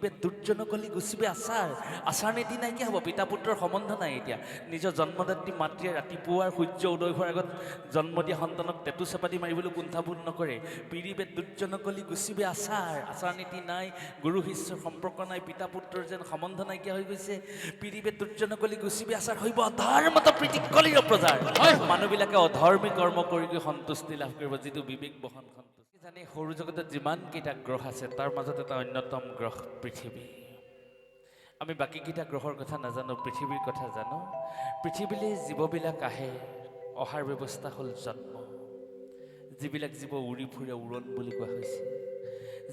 পিঠিবে দুৰ্জন কলি গুচিবে আচাৰ। আচাৰ নীতি নাইকিয়া হ'ব পিতা পুত্ৰৰ সম্বন্ধ নাই এতিয়া। নিজৰ জন্মদাত্ৰী মাতৃয়ে ৰাতিপুৱাৰ সূৰ্য উদয় হোৱাৰ আগত জন্ম দিয়া সন্তানক টেটু চেপাটি মাৰিবলৈ কুণ্ঠাবোধ নকৰে। পিৰিবে দুৰ্জন কলি গুচিবে আচাৰ। আচাৰ নীতি নাই গুৰু শিষ্যৰ সম্পৰ্ক নাই পিতা পুত্ৰৰ যেন সম্বন্ধ নাইকিয়া হৈ গৈছে। পিৰিবে দুৰ্জন কলি গুচিবে আচাৰ হৈব অধৰ্মত প্ৰীতি কলিৰ প্ৰজাৰ। মানুহবিলাকে অধৰ্মী কৰ্ম কৰি সন্তুষ্টি লাভ কৰিব যিটো বিবেক বহন সন্তুষ্টি। জানে সৰু জগতত যিমানকেইটা গ্ৰহ আছে তাৰ মাজত এটা অন্যতম গ্ৰহ পৃথিৱী। আমি বাকীকেইটা গ্ৰহৰ কথা নাজানো পৃথিৱীৰ কথা জানো। পৃথিৱীলৈ জীৱবিলাক আহে অহাৰ ব্যৱস্থা হ'ল জন্ম। যিবিলাক জীৱ উৰি ফুৰে উৰণ বুলি কোৱা হৈছে।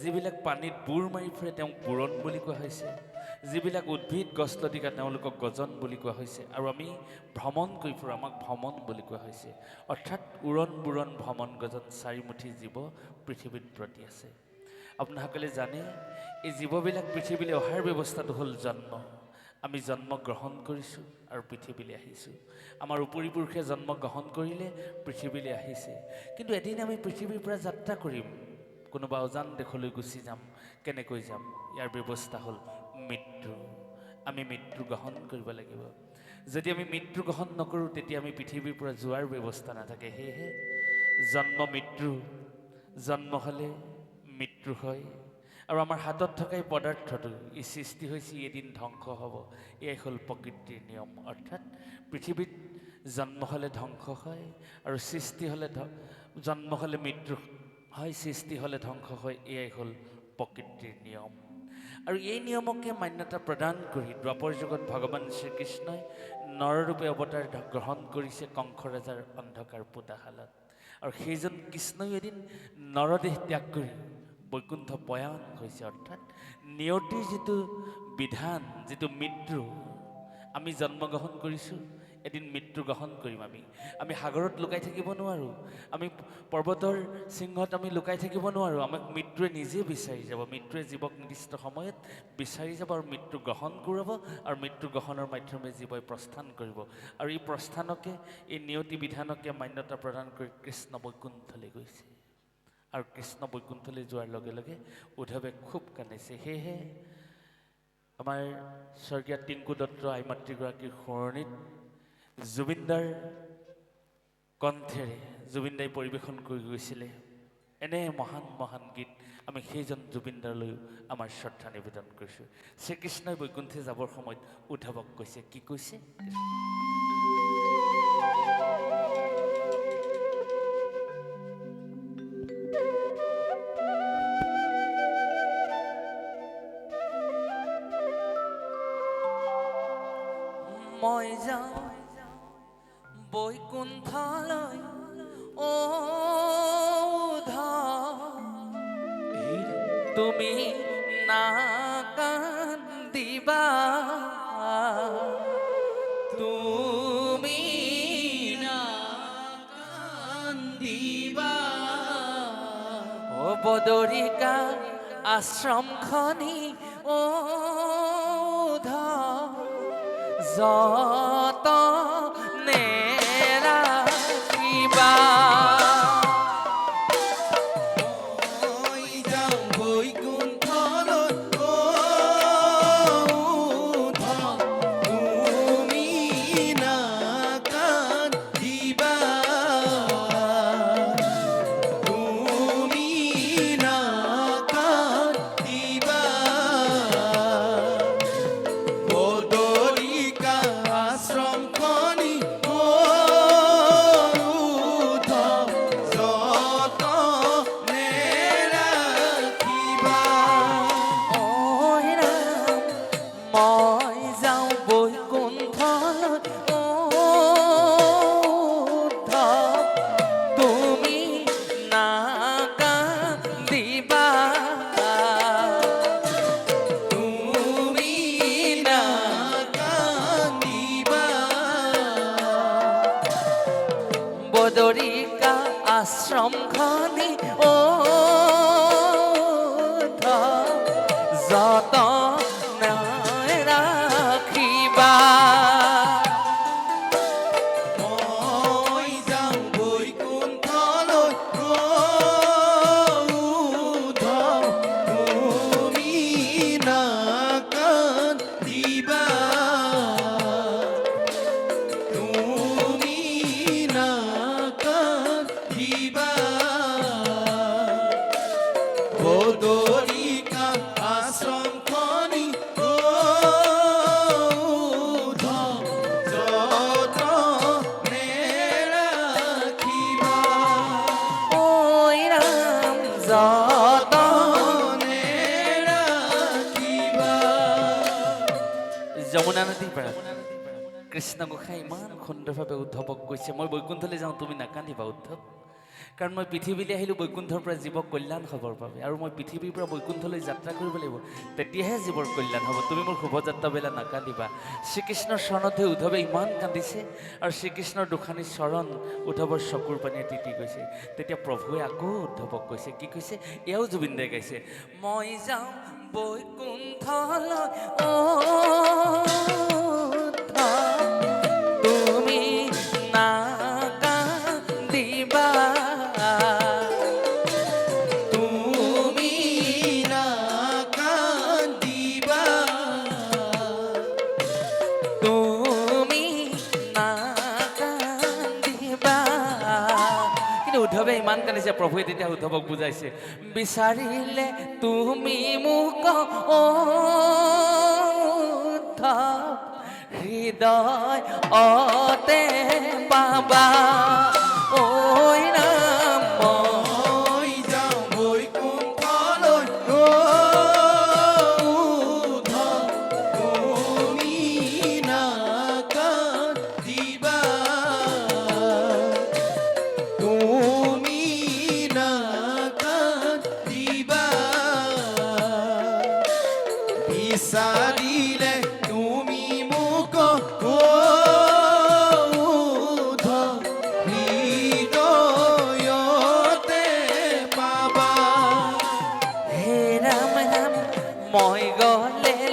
যিবিলাক পানীত বুৰ মাৰি ফুৰে তেওঁক বুৰণ বুলি কোৱা হৈছে। যিবিলাক উদ্ভিদ গছ লতিকা তেওঁলোকক গজন বুলি কোৱা হৈছে আৰু আমি ভ্ৰমণ কৰি ফুৰোঁ আমাক ভ্ৰমণ বুলি কোৱা হৈছে। অৰ্থাৎ উৰণ বুৰণ ভ্ৰমণ গজন চাৰিমুঠি জীৱ পৃথিৱীত প্ৰতি আছে। আপোনাসকলে জানে এই জীৱবিলাক পৃথিৱীলৈ অহাৰ ব্যৱস্থাটো হ'ল জন্ম। আমি জন্ম গ্ৰহণ কৰিছোঁ আৰু পৃথিৱীলৈ আহিছোঁ। আমাৰ উপৰি পুৰুষে জন্ম গ্ৰহণ কৰিলে পৃথিৱীলৈ আহিছে। কিন্তু এদিন আমি পৃথিৱীৰ পৰা যাত্ৰা কৰিম। কোনোবা অজান দেশলৈ গুচি যাম। কেনেকৈ যাম? ইয়াৰ ব্যৱস্থা হ'ল মৃত্যু, আমি মৃত্যু গ্ৰহণ কৰিব লাগিব। যদি আমি মৃত্যু গ্ৰহণ নকৰোঁ, তেতিয়া আমি পৃথিৱীৰ পৰা যোৱাৰ ব্যৱস্থা নাথাকে। সেয়েহে, জন্ম মৃত্যু, জন্ম হ'লে মৃত্যু হয়। আৰু আমাৰ হাতত থকা এই পদাৰ্থটো, ই সৃষ্টি হৈছে এদিন ধ্বংস হ'ব। এয়াই হ'ল প্ৰকৃতিৰ নিয়ম। অৰ্থাৎ, পৃথিৱীত জন্ম হ'লে ধ্বংস হয় আৰু সৃষ্টি হ'লে জন্ম হ'লে মৃত্যু হয়, সৃষ্টি হ'লে ধ্বংস হয়। এয়াই হ'ল প্ৰকৃতিৰ নিয়ম। আৰু এই নিয়মকে মান্যতা প্ৰদান কৰি দ্বাপৰ যুগত ভগৱান শ্ৰীকৃষ্ণই নৰৰূপে অৱতাৰ গ্ৰহণ কৰিছে কংস ৰজাৰ অন্ধকাৰ পোতাশালত আৰু সেইজন কৃষ্ণই এদিন নৰদেহ ত্যাগ কৰি বৈকুণ্ঠ পয়ান হৈছে অৰ্থাৎ নিয়তিৰ যিটো বিধান যিটো মৃত্যু আমি জন্মগ্ৰহণ কৰিছোঁ এদিন মৃত্যু গ্ৰহণ কৰিম আমি। আমি সাগৰত লুকাই থাকিব নোৱাৰোঁ। আমি পৰ্বতৰ সিংহত আমি লুকাই থাকিব নোৱাৰোঁ। আমাক মৃত্যুৱে নিজে বিচাৰি যাব। মৃত্যুৱে জীৱক নিৰ্দিষ্ট সময়ত বিচাৰি যাব আৰু মৃত্যু গ্ৰহণ কৰাব আৰু মৃত্যু গ্ৰহণৰ মাধ্যমে জীৱই প্ৰস্থান কৰিব। আৰু এই প্ৰস্থানকে এই নিয়তি বিধানকে মান্যতা প্ৰদান কৰি কৃষ্ণ বৈকুণ্ঠলৈ গৈছে। আৰু কৃষ্ণ বৈকুণ্ঠলৈ যোৱাৰ লগে লগে উদ্ধৱে খুব কান্দিছে। সেয়েহে আমাৰ স্বৰ্গীয় টিংকু দত্ত আই মাতৃগৰাকীৰ সোঁৱৰণিত জুবিনদাৰ কণ্ঠেৰে জুবিনদাই পৰিৱেশন কৰি গৈছিলে। এনে মহান মহান গীত আমি সেইজন জুবিনদাৰলৈও আমাৰ শ্ৰদ্ধা নিবেদন কৰিছোঁ। শ্ৰীকৃষ্ণই বৈকুণ্ঠে যাবৰ সময়ত উদ্ধৱক কৈছে। কি কৈছে? মই যাওঁ বৈকুণ্ঠলৈ ও তুমি নাকান্দিবা তুমি কান্দিবা। ও বদৰিকা আশ্ৰমখনি ও যত কৃষ্ণ গোসাঁই ইমান সুন্দৰভাৱে উদ্ধৱক কৈছে মই বৈকুণ্ঠলৈ যাওঁ, তুমি নাকান্দিবা উদ্ধৱ। কাৰণ মই পৃথিৱীলৈ আহিলোঁ, বৈকুণ্ঠৰ পৰা জীৱক কল্যাণ হ'বৰ বাবে। আৰু মই পৃথিৱীৰ পৰা বৈকুণ্ঠলৈ যাত্ৰা কৰিব লাগিব, তেতিয়াহে জীৱৰ কল্যাণ হ'ব। তুমি মোৰ শুভযাত্ৰাবেলা নাকান্দিবা। শ্ৰীকৃষ্ণৰ চৰণত উদ্ধৱে ইমান কান্দিছে আৰু শ্ৰীকৃষ্ণৰ দুখানি চৰণ উদ্ধৱৰ চকুৰ পানীয়ে তিতি গৈছে। তেতিয়া প্ৰভুৱে আকৌ উদ্ধৱক কৈছে, কি কৈছে? এয়াও জুবিন দাই গাইছে, মই যাওঁ বৈকুণ্ঠলৈ ইমান কান্দিছে প্ৰভুৱে তেতিয়া উদ্ধৱক বুজাইছে বিচাৰিলে তুমি মোক হৃদয় অতে পাবা। মই গলে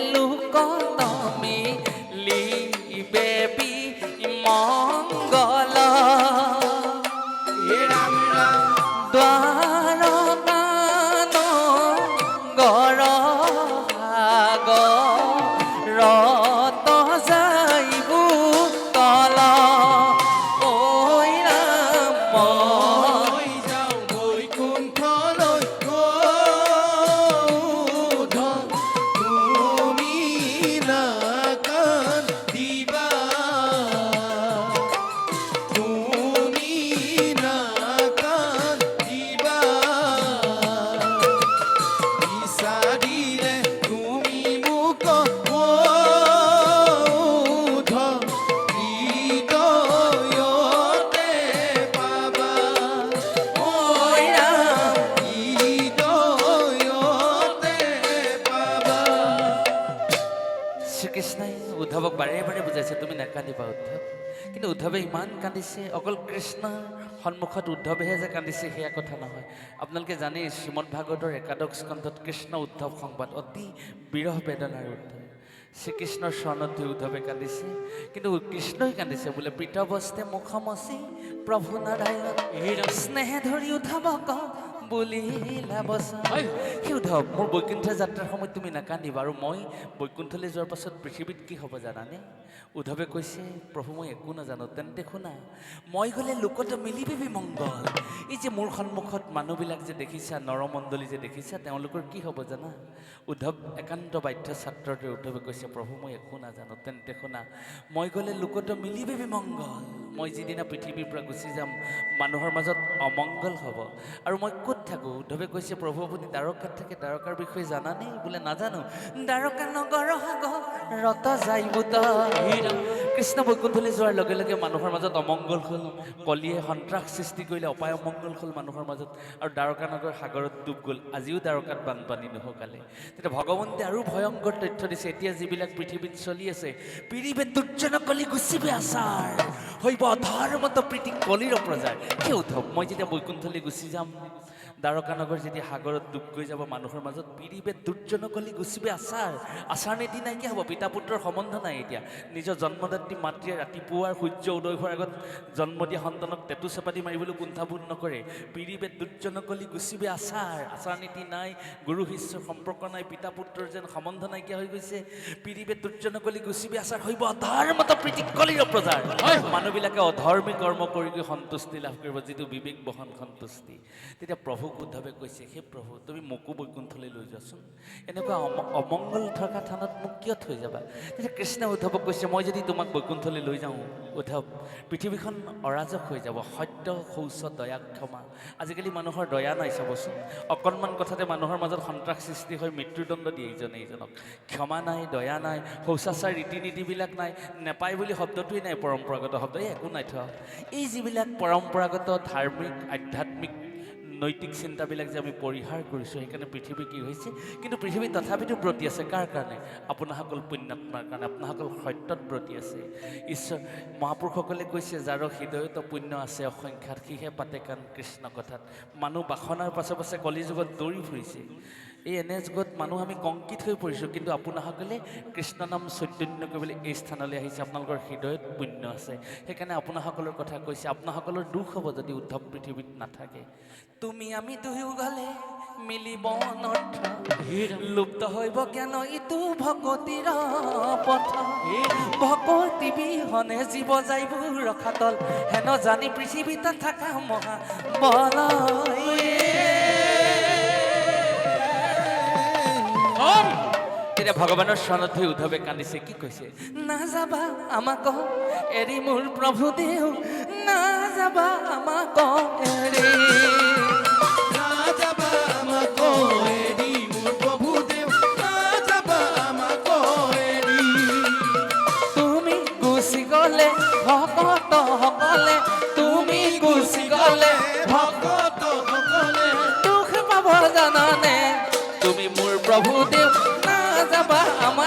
শ্ৰীকৃষ্ণই উদ্ধৱক বাৰে বাৰে বুজাইছে, তুমি নাকান্দিবা উদ্ধৱ। কিন্তু উদ্ধৱে ইমান কান্দিছে, অকল কৃষ্ণৰ সন্মুখত উদ্ধৱেহে যে কান্দিছে, সেয়া কথা নহয়। আপোনালোকে জানেই, শ্ৰীমদ ভাগৱতৰ একাদশ স্কন্ধত কৃষ্ণ উদ্ধৱ সংবাদ, অতি বিৰহ বেদনাৰ উদ্ধৱ। শ্ৰীকৃষ্ণৰ চৰণত ধুই উদ্ধৱে কান্দিছে, কিন্তু কৃষ্ণই কান্দিছে, বোলে প্ৰীতবস্তে মুখমচি প্ৰভু নাৰায়ণ, স্নেহে ধৰি উদ্ধৱক বুলিলা বচন। সেই মোৰ বৈকুণ্ঠ যাত্ৰাৰ সময়ত তুমি নাকান্দিবা আৰু মই বৈকুণ্ঠলৈ যোৱাৰ পাছত পৃথিৱীত কি হ'ব জানানে? উদ্ধৱে কৈছে প্ৰভু মই একো নাজানো তেন্তে শুনা। মই গ'লে লোকত মিলিবি বিমংগল এই যে মোৰ সন্মুখত মানুহবিলাক যে দেখিছা নৰমণ্ডলী যে দেখিছা তেওঁলোকৰ কি হ'ব জানা? উদ্ধৱ একান্ত বাধ্য ছাত্ৰৰ দৰে উদ্ধৱে কৈছে প্ৰভু মই একো নাজানো তেন্তে শুনা। মই গ'লে লোকত মিলিবি বিমংগল মই যিদিনা পৃথিৱীৰ পৰা গুচি যাম মানুহৰ মাজত অমংগল হ'ব। আৰু মই ক'ত থাকোঁ। উদ্ধৱে কৈছে প্ৰভু আপুনি দ্বাৰকাত থাকে, দ্বাৰকাৰ বিষয়ে জানানে বোলে, নাজানো। দ্বাৰকা নগৰ ৰত যাই কৃষ্ণ বৈকুণ্ঠলৈ যোৱাৰ লগে লগে মানুহৰ মাজত অমংগল হ'ল। কলিয়ে সন্ত্ৰাস সৃষ্টি কৰিলে, অপায় অমংগল হ'ল মানুহৰ মাজত। আৰু দ্বাৰকা নগৰ সাগৰত ডুব গ'ল। আজিও দ্বাৰকাত বানপানী নহকালে। তেতিয়া ভগৱন্তে আৰু ভয়ংকৰ তথ্য দিছে। এতিয়া যিবিলাক পৃথিৱীত চলি আছে, পিৰিবে দুৰ্জন কলি গুচিবে আচাৰ। হৈব অধৰ্মত প্ৰীতি কলিৰ প্ৰজাৰ সেই উদ্ধৱ। মই যেতিয়া বৈকুণ্ঠলৈ গুচি যাম দ্বাৰকা নগৰ যেতিয়া সাগৰত ডুব গৈ যাব মানুহৰ মাজত পিৰিবে দুৰ্জন কলি গুচিবে আচাৰ। আচাৰ নীতি নাইকিয়া হ'ব পিতা পুত্ৰৰ সম্বন্ধ নাই এতিয়া। নিজৰ জন্মদাত্ৰী মাতৃয়ে ৰাতিপুৱাৰ সূৰ্য উদয় হোৱাৰ আগত জন্ম দিয়া সন্তানক টেটু চেপাটি মাৰিবলৈ কুণ্ঠাবোধ নকৰে। পিৰিবে দুৰ্জন কলি গুচিবে আচাৰ। আচাৰ নীতি নাই গুৰু শিষ্যৰ সম্পৰ্ক নাই পিতা পুত্ৰৰ যেন সম্বন্ধ নাইকিয়া হৈ গৈছে। পিৰিবে দুৰ্জন কলি গুচিবে আচাৰ হৈব অধৰ্মত প্ৰীতি কলিৰ প্ৰজাৰ মানুহবিলাকে অধৰ্মী কৰ্ম কৰি সন্তুষ্টি লাভ কৰিব যিটো বিবেক বহন সন্তুষ্টি। তেতিয়া প্ৰভু উদ্ধৱে কৈছে সেই প্ৰভু, তুমি মোকো বৈকুণ্ঠলৈ লৈ যোৱাচোন। এনেকুৱা অম- অমংগল থকা থানত মোক কিয় থৈ যাবা? তেতিয়া কৃষ্ণই উদ্ধৱক কৈছে, মই যদি তোমাক বৈকুণ্ঠলৈ লৈ যাওঁ, উদ্ধৱ, পৃথিৱীখন অৰাজক হৈ যাব, সত্য শৌচ দয়া, ক্ষমা। আজিকালি মানুহৰ দয়া নাই চাবচোন। অকণমান কথাতে মানুহৰ মাজত সন্ত্ৰাস সৃষ্টি হৈ মৃত্যুদণ্ড দিয়ে ইজনে ইজনক ক্ষমা নাই, দয়া নাই, শৌচাচাৰ ৰীতি নীতিবিলাক নাই নেপায় বুলি শব্দটোৱেই নাই পৰম্পৰাগত শব্দ, এই একো নাই থোৱা। এই যিবিলাক পৰম্পৰাগত, ধাৰ্মিক, আধ্যাত্মিক নৈতিক চিন্তাবিলাক যে আমি পৰিহাৰ কৰিছোঁ, সেইকাৰণে পৃথিৱী কি হৈছে? কিন্তু পৃথিৱী তথাপিতো ব্ৰতী আছে, কাৰ কাৰণে? আপোনাসকল পুণ্যাত্মাৰ কাৰণে, আপোনাসকল সত্যত ব্ৰতী আছে। ঈশ্বৰ, মহাপুৰুষসকলে কৈছে, যাৰ হৃদয়ত পুণ্য আছে, অসংখ্যাত, সিহে পাতে কাণ কৃষ্ণ কথাত। মানুহ বাসনাৰ পাছে পাছে কলিযুগত দৌৰি ফুৰিছে। এই এনে যুগত মানুহ আমি কংকিত হৈ পৰিছোঁ। কিন্তু আপোনাসকলে কৃষ্ণ নাম চৈতন্য কৰিবলৈ এই স্থানলৈ আহিছে। আপোনালোকৰ হৃদয়ত পুণ্য আছে। সেইকাৰণে আপোনাসকলৰ কথা কৈছে, আপোনাসকলৰ দুখ হ'ব যদি উদ্ধৱ পৃথিৱীত নাথাকে। তুমি আমি দুয়ো গ'লে মিলিব নৰ্থ লুপ্ত হৈব জ্ঞান ইটো ভকতিৰ পথ। ভকতি বিহনে জীৱ যাইবোৰ ৰখাতল। হেন জানি পৃথিৱীত থকা মহা বল তেতিয়া ভগৱানৰ চৰণত হৈ উদ্ধৱে কান্দিছে, কি কৈছে? নাযাবা আমাক, এৰি মোৰ প্ৰভু দেউ নাযাবা আমাক, এৰি তুমি দেব না যাবা নাযাবা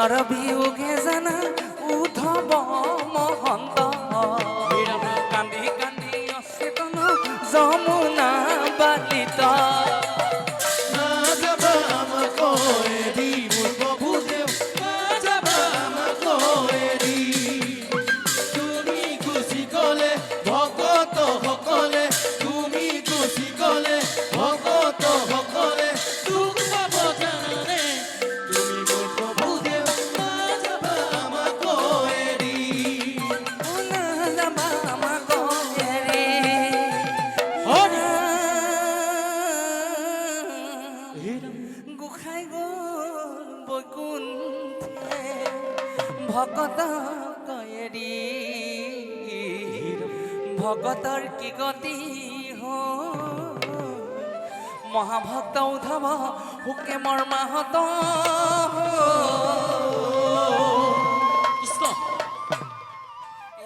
करबी उगे ভকত কয়েৰি ভকতৰ কি গতি মহাভক্ত উদ্ধৱ সুকে মৰ্মাহত কৃষ্ণ।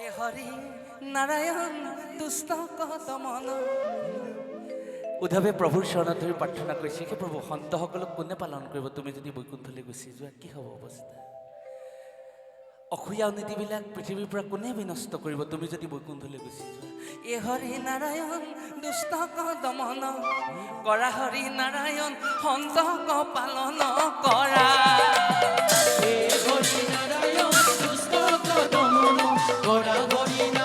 এ হৰি নাৰায়ণ দুষ্ট কত মন? উদ্ধৱে প্ৰভুৰ চৰণত ধৰি প্ৰাৰ্থনা কৰিছে সেই প্ৰভু সন্তসকলক কোনে পালন কৰিব? তুমি যদি বৈকুণ্ঠলৈ গুচি যোৱা কি হ'ব অৱস্থা? অসূয়া নীতিবিলাক পৃথিৱীৰ পৰা কোনে বিনষ্ট কৰিব? তুমি যদি বৈকুণ্ঠলৈ গুচি যোৱা। এ হৰি নাৰায়ণ দুষ্টক দমন কৰা হৰি নাৰায়ণ সন্তক পালন কৰা। হৰি নাৰায়ণ, দুষ্ট দমন কৰা হৰি নাৰায়ণ।